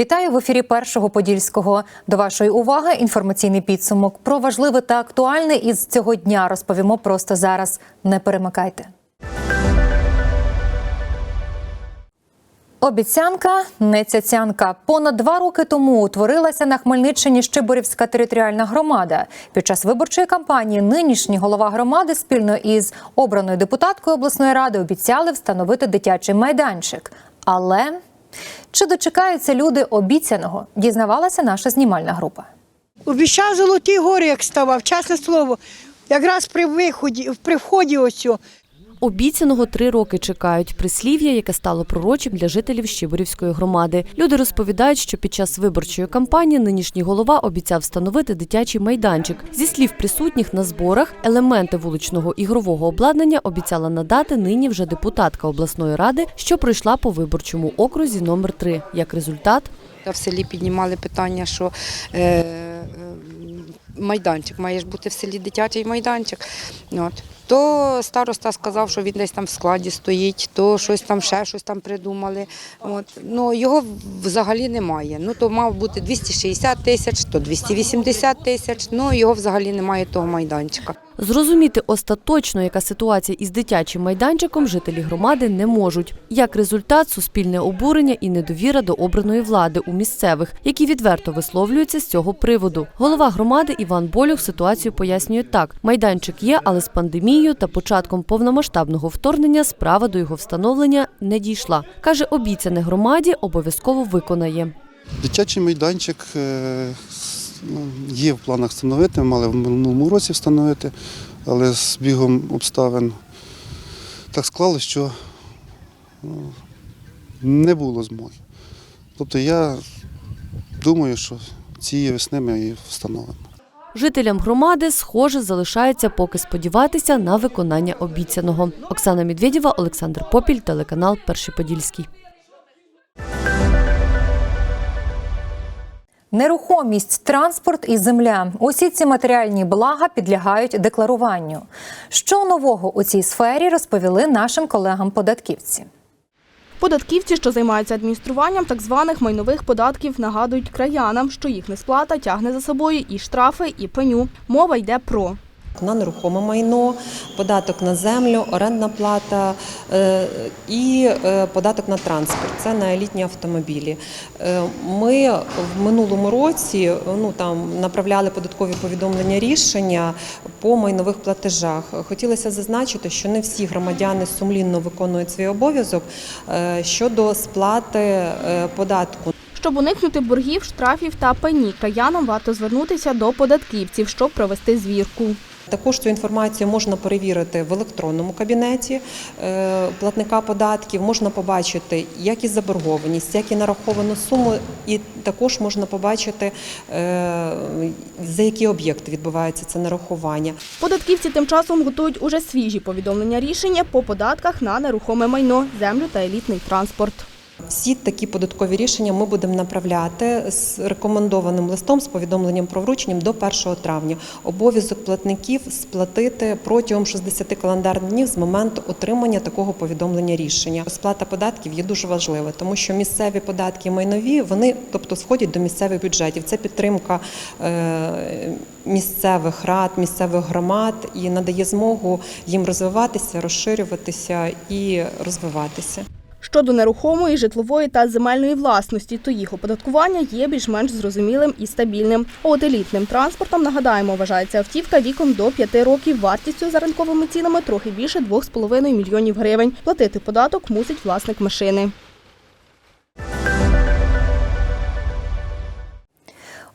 Вітаю в ефірі першого подільського. До вашої уваги інформаційний підсумок про важливе та актуальне із цього дня розповімо просто зараз. Не перемикайте. Обіцянка не цяцянка. Понад два роки тому утворилася на Хмельниччині Щеборівська територіальна громада. Під час виборчої кампанії нинішній голова громади спільно із обраною депутаткою обласної ради обіцяли встановити дитячий майданчик. Але чи дочекаються люди обіцяного? Дізнавалася наша знімальна група. Обіщав золоті гори, як ставав, чесне слово. Якраз при виході, при вході ось цього. Обіцяного три роки чекають прислів'я, яке стало пророчим для жителів Щеборівської громади. Люди розповідають, що під час виборчої кампанії нинішній голова обіцяв встановити дитячий майданчик. Зі слів присутніх на зборах, елементи вуличного ігрового обладнання обіцяла надати нині вже депутатка обласної ради, що пройшла по виборчому окрузі номер 3 Як результат, в селі піднімали питання, що е, е, майданчик, має ж бути в селі дитячий майданчик. От. То староста сказав, що він десь там в складі стоїть, то щось там ще щось там придумали. От. Ну, його взагалі немає. Ну, то мав бути 260 тисяч, то 280 тисяч, ну його взагалі немає того майданчика. Зрозуміти остаточно, яка ситуація із дитячим майданчиком, жителі громади не можуть. Як результат, суспільне обурення і недовіра до обраної влади у місцевих, які відверто висловлюються з цього приводу. Голова громади Іван Болюх ситуацію пояснює так: майданчик є, але з пандемією та початком повномасштабного вторгнення справа до його встановлення не дійшла. каже, обіцяне громаді обов'язково виконає. Дитячий майданчик е, є в планах встановити, мали в минулому році встановити, але з бігом обставин так склалося, що ну, не було змоги. Тобто я думаю, що цієї весни ми її встановимо. Жителям громади, схоже, залишається поки сподіватися на виконання обіцяного. Оксана Медведєва, Олександр Попіль, телеканал Перший Подільський. Нерухомість, транспорт і земля усі ці матеріальні блага підлягають декларуванню. Що нового у цій сфері розповіли нашим колегам-податківці. Податківці, що займаються адмініструванням так званих майнових податків, нагадують краянам, що їх несплата тягне за собою і штрафи, і пеню. Мова йде про на нерухоме майно, податок на землю, орендна плата е, і е, податок на транспорт. Це на елітні автомобілі. Е, Ми в минулому році ну там направляли податкові повідомлення рішення по майнових платежах. Хотілося зазначити, що не всі громадяни сумлінно виконують свій обов'язок щодо сплати податку. щоб уникнути боргів, штрафів та пені. Краянам варто звернутися до податківців, щоб провести звірку. Також цю інформацію можна перевірити в електронному кабінеті е, платника податків. Можна побачити як і заборгованість, як і нараховану суму, і також можна побачити е, за які об'єкти відбувається це нарахування. Податківці тим часом готують уже свіжі повідомлення рішення по податках на нерухоме майно, землю та елітний транспорт. Всі такі податкові рішення ми будемо направляти з рекомендованим листом з повідомленням про врученням до 1 травня. Обов'язок платників сплатити протягом 60 календарних днів з моменту отримання такого повідомлення рішення. Сплата податків є дуже важлива, тому що місцеві податки майнові вони, тобто, входять до місцевих бюджетів. Це підтримка е, місцевих рад, місцевих громад і надає змогу їм розвиватися, розширюватися і розвиватися. Щодо нерухомої, житлової та земельної власності, то їх оподаткування є більш-менш зрозумілим і стабільним. От елітним транспортом, нагадаємо, вважається автівка віком до 5 років, вартістю за ринковими цінами трохи більше 2,5 мільйонів гривень. Платити податок мусить власник машини.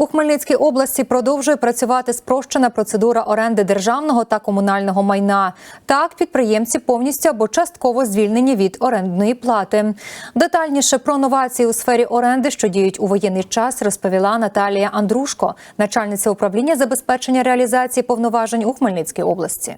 У Хмельницькій області продовжує працювати спрощена процедура оренди державного та комунального майна. Так, підприємці повністю або частково звільнені від орендної плати. Детальніше про новації у сфері оренди, що діють у воєнний час, розповіла Наталія Андрушко, начальниця управління забезпечення реалізації повноважень у Хмельницькій області.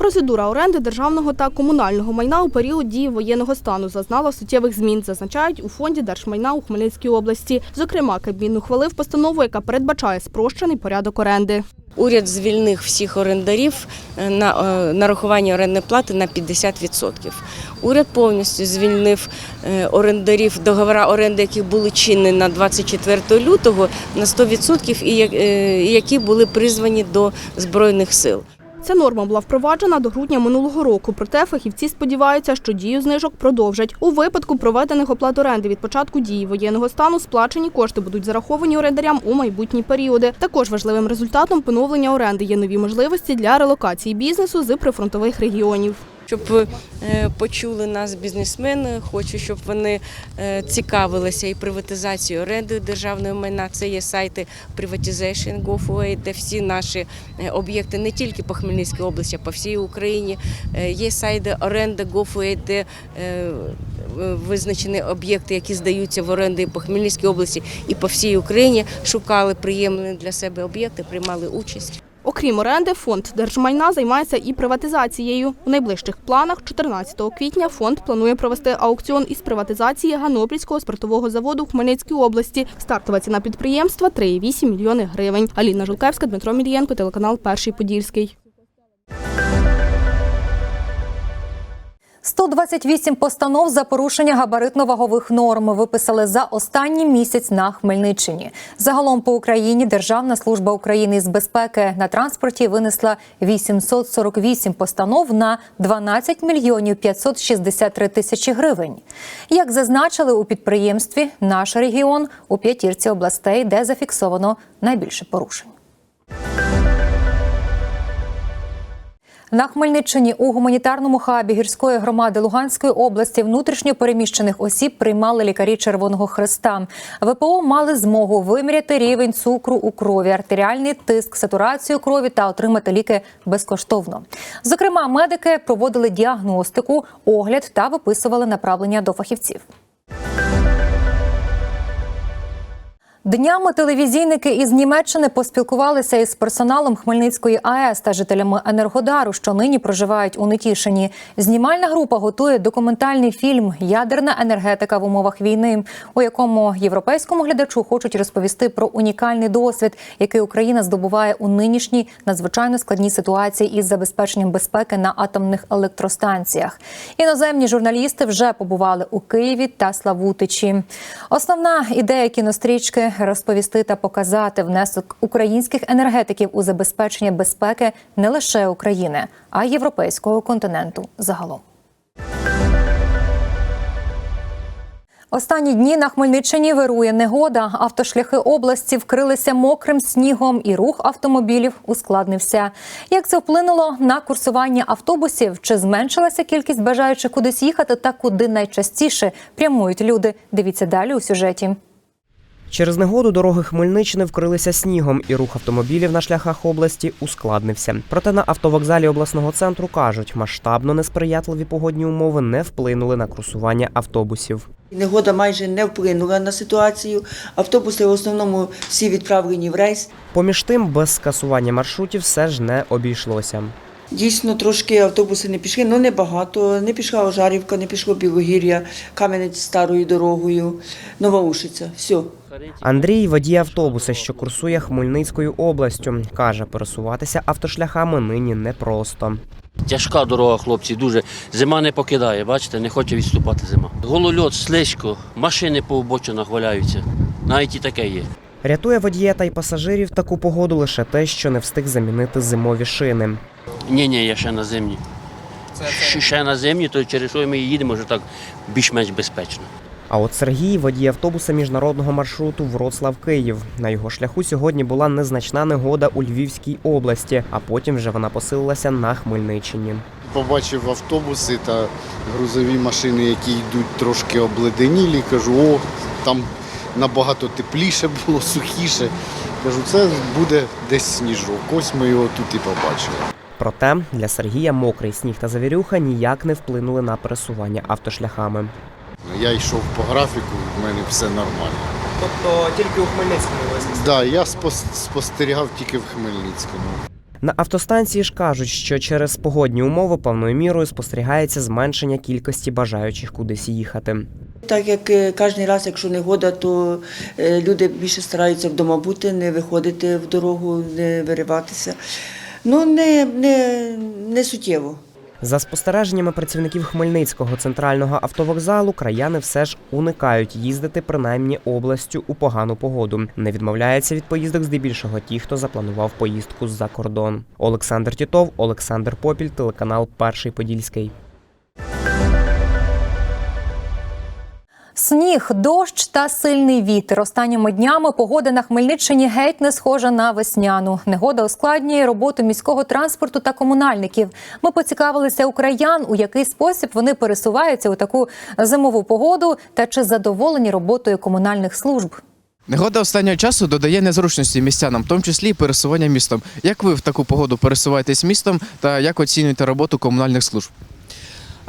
Процедура оренди державного та комунального майна у період дії воєнного стану зазнала суттєвих змін, зазначають у фонді держмайна у Хмельницькій області. Зокрема, Кабмін ухвалив постанову, яка передбачає спрощений порядок оренди. Уряд звільнив всіх орендарів е, на е, нарахування орендної плати на 50%. Уряд повністю звільнив е, орендарів договора оренди, які були чинні на 24 лютого на 100% і які були призвані до збройних сил. Ця норма була впроваджена до грудня минулого року. Проте фахівці сподіваються, що дію знижок продовжать. У випадку проведених оплат оренди від початку дії воєнного стану сплачені кошти будуть зараховані орендарям у майбутні періоди. Також важливим результатом поновлення оренди є нові можливості для релокації бізнесу з прифронтових регіонів. Щоб е, почули нас бізнесмени, хочу, щоб вони е, цікавилися і приватизацією орендою державної майна. Це є сайти Privatization.gov.ua, де всі наші е, об'єкти не тільки по Хмельницькій області, а по всій Україні. Є сайти оренда.gov.ua, де е, е, визначені об'єкти, які здаються в оренду і по Хмельницькій області і по всій Україні. Шукали приємні для себе об'єкти, приймали участь. Окрім оренди, фонд держмайна займається і приватизацією. У найближчих планах 14 квітня фонд планує провести аукціон із приватизації Ганопільського спиртового заводу в Хмельницькій області. Стартова ціна підприємства 3,8 мільйони гривень. Аліна Жулкевська, Дмитро Мілієнко, телеканал Перший Подільський. 128 постанов за порушення габаритно-вагових норм виписали за останній місяць на Хмельниччині. Загалом по Україні Державна служба України з безпеки на транспорті винесла 848 постанов на 12 мільйонів 563 тисячі гривень. Як зазначили у підприємстві, наш регіон у п'ятірці областей, де зафіксовано найбільше порушень. На Хмельниччині у гуманітарному хабі гірської громади Луганської області внутрішньо переміщених осіб приймали лікарі Червоного Хреста. ВПО мали змогу виміряти рівень цукру у крові, артеріальний тиск, сатурацію крові та отримати ліки безкоштовно. Зокрема, медики проводили діагностику, огляд та виписували направлення до фахівців. Днями телевізійники із Німеччини поспілкувалися із персоналом Хмельницької АЕС та жителями Енергодару, що нині проживають у Нетішині. Знімальна група готує документальний фільм Ядерна енергетика в умовах війни, у якому європейському глядачу хочуть розповісти про унікальний досвід, який Україна здобуває у нинішній надзвичайно складній ситуації із забезпеченням безпеки на атомних електростанціях. Іноземні журналісти вже побували у Києві та Славутичі. Основна ідея кінострічки розповісти та показати внесок українських енергетиків у забезпечення безпеки не лише України, а й європейського континенту загалом. Останні дні на Хмельниччині вирує негода. Автошляхи області вкрилися мокрим снігом, і рух автомобілів ускладнився. Як це вплинуло на курсування автобусів? Чи зменшилася кількість бажаючих кудись їхати та куди найчастіше прямують люди? Дивіться далі у сюжеті. Через негоду дороги Хмельниччини вкрилися снігом, і рух автомобілів на шляхах області ускладнився. Проте на автовокзалі обласного центру кажуть, масштабно несприятливі погодні умови не вплинули на курсування автобусів. Негода майже не вплинула на ситуацію. Автобуси в основному всі відправлені в рейс. Поміж тим, без скасування маршрутів все ж не обійшлося. Дійсно, трошки автобуси не пішли, але не багато. Не пішла Ожарівка, не пішло Білогір'я, Кам'янець старою дорогою, Новоушиця. Все. Андрій водій автобуса, що курсує Хмельницькою областю, каже, пересуватися автошляхами нині непросто. Тяжка дорога, хлопці, дуже. Зима не покидає, бачите, не хоче відступати зима. Голольот, слизько, машини по обочинах валяються. Навіть і таке є. Рятує водія та й пасажирів таку погоду лише те, що не встиг замінити зимові шини. Ні, ні, я ще на зимні. Ще, ще на зимні, то через що ми і їдемо вже так більш-менш безпечно. А от Сергій водій автобуса міжнародного маршруту Вроцлав-Київ. На його шляху сьогодні була незначна негода у Львівській області, а потім вже вона посилилася на Хмельниччині. Побачив автобуси та грузові машини, які йдуть трошки обледенілі. Кажу, о, там набагато тепліше було, сухіше. Кажу, це буде десь сніжок. Ось ми його тут і побачили. Проте для Сергія мокрий сніг та завірюха ніяк не вплинули на пересування автошляхами. Я йшов по графіку, в мене все нормально. Тобто тільки у Хмельницькому Так, да, я спостерігав тільки в Хмельницькому. На автостанції ж кажуть, що через погодні умови певною мірою спостерігається зменшення кількості бажаючих кудись їхати. Так як е, кожен раз, якщо негода, то е, люди більше стараються вдома бути, не виходити в дорогу, не вириватися. Ну, не, не, не суттєво. За спостереженнями працівників Хмельницького центрального автовокзалу, краяни все ж уникають їздити принаймні областю у погану погоду. Не відмовляється від поїздок здебільшого ті, хто запланував поїздку за кордон. Олександр Тітов, Олександр Попіль, телеканал Перший Подільський. Сніг, дощ та сильний вітер. Останніми днями погода на Хмельниччині геть не схожа на весняну. Негода ускладнює роботу міського транспорту та комунальників. Ми поцікавилися у краян, у який спосіб вони пересуваються у таку зимову погоду та чи задоволені роботою комунальних служб. Негода останнього часу додає незручності містянам, в тому числі і пересування містом. Як ви в таку погоду пересуваєтесь містом та як оцінюєте роботу комунальних служб?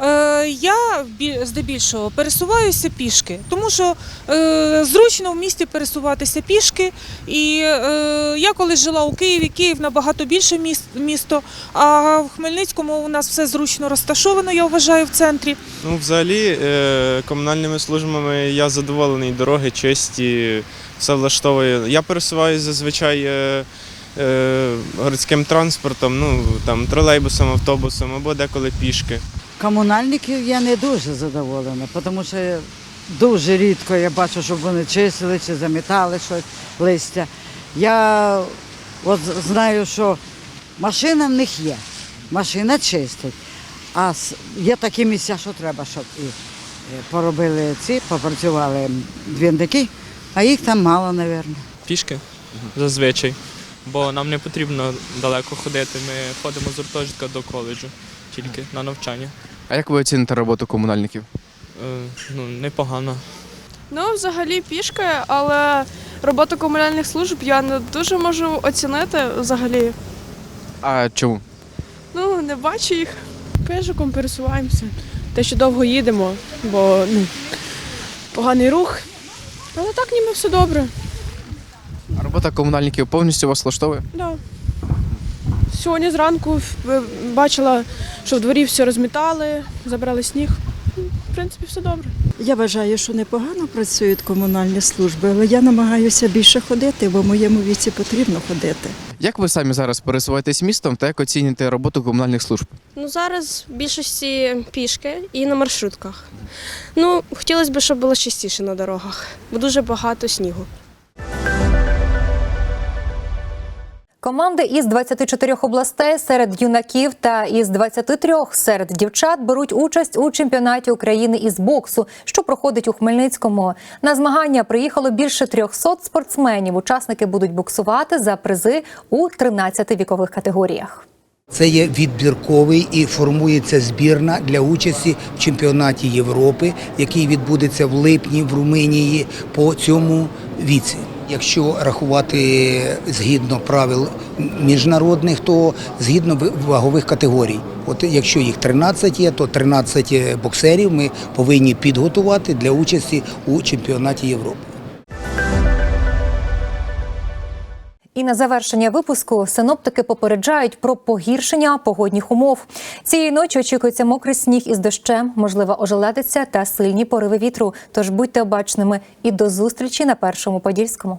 Е, Я здебільшого пересуваюся пішки, тому що е, зручно в місті пересуватися пішки. І е, я коли жила у Києві, Київ набагато більше місто, а в Хмельницькому у нас все зручно розташовано, я вважаю, в центрі. Ну, взагалі, комунальними службами я задоволений, дороги чисті, все влаштовує. Я пересуваюся зазвичай городським транспортом, ну там тролейбусом, автобусом або деколи пішки. Комунальників я не дуже задоволена, тому що дуже рідко я бачу, щоб вони чистили чи замітали щось листя. Я от знаю, що машина в них є, машина чистить. А є такі місця, що треба, щоб і е, поробили ці, попрацювали двірники, а їх там мало, мабуть. Пішки зазвичай, бо нам не потрібно далеко ходити. Ми ходимо з гуртожитка до коледжу, тільки на навчання. А як ви оціните роботу комунальників? Е, ну, непогано. Ну, взагалі пішки, але роботу комунальних служб я не дуже можу оцінити взагалі. А чому? Ну, не бачу їх. Пешиком пересуваємося. Те, що довго їдемо, бо ну, поганий рух. Але так ніби все добре. А робота комунальників повністю вас влаштовує? Да. Сьогодні зранку бачила, що в дворі все розмітали, забрали сніг. В принципі, все добре. Я вважаю, що непогано працюють комунальні служби, але я намагаюся більше ходити, бо в моєму віці потрібно ходити. Як ви самі зараз пересуваєтесь містом та як оцінюєте роботу комунальних служб? Ну зараз в більшості пішки і на маршрутках. Ну, хотілося б, щоб було частіше на дорогах, бо дуже багато снігу. Команди із 24 областей серед юнаків та із 23 серед дівчат беруть участь у чемпіонаті України із боксу, що проходить у Хмельницькому. На змагання приїхало більше 300 спортсменів. Учасники будуть боксувати за призи у 13 вікових категоріях. Це є відбірковий і формується збірна для участі в чемпіонаті Європи, який відбудеться в липні в Румунії по цьому віці. Якщо рахувати згідно правил міжнародних, то згідно вагових категорій. От якщо їх 13 є, то 13 боксерів ми повинні підготувати для участі у чемпіонаті Європи. І на завершення випуску синоптики попереджають про погіршення погодних умов. Цієї ночі очікується мокрий сніг із дощем, можлива ожеледиця та сильні пориви вітру. Тож будьте обачними і до зустрічі на першому подільському.